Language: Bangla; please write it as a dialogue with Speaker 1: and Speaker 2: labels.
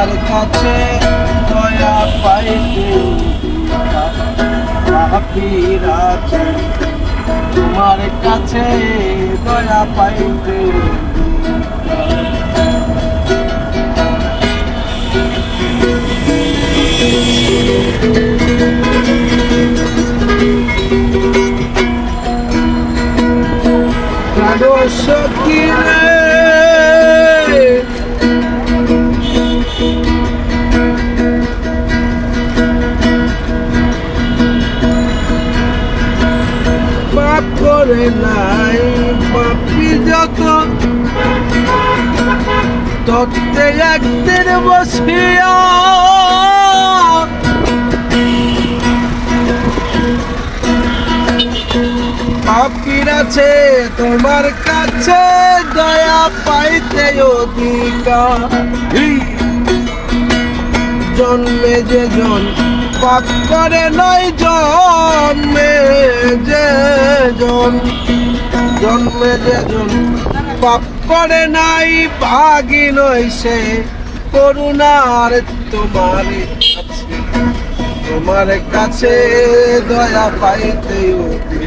Speaker 1: তোমার কাছে দয়া পাইতে পাপির আছে। তোমার কাছে দয়া পাইতে কারও করে নাই, পাপি যত। তত্ত্বে একদিন বসিয়া পাপির আছে, তোমার কাছে দয়া পাইতে অধিকার। জন্মে যে জন পাপ করে, নয় জন্মে যে জন জন্মে যে জন পাপ করে নাই, ভাগি নইছে করুণার তোমার তোমার কাছে দয়া পাইতে অধিকার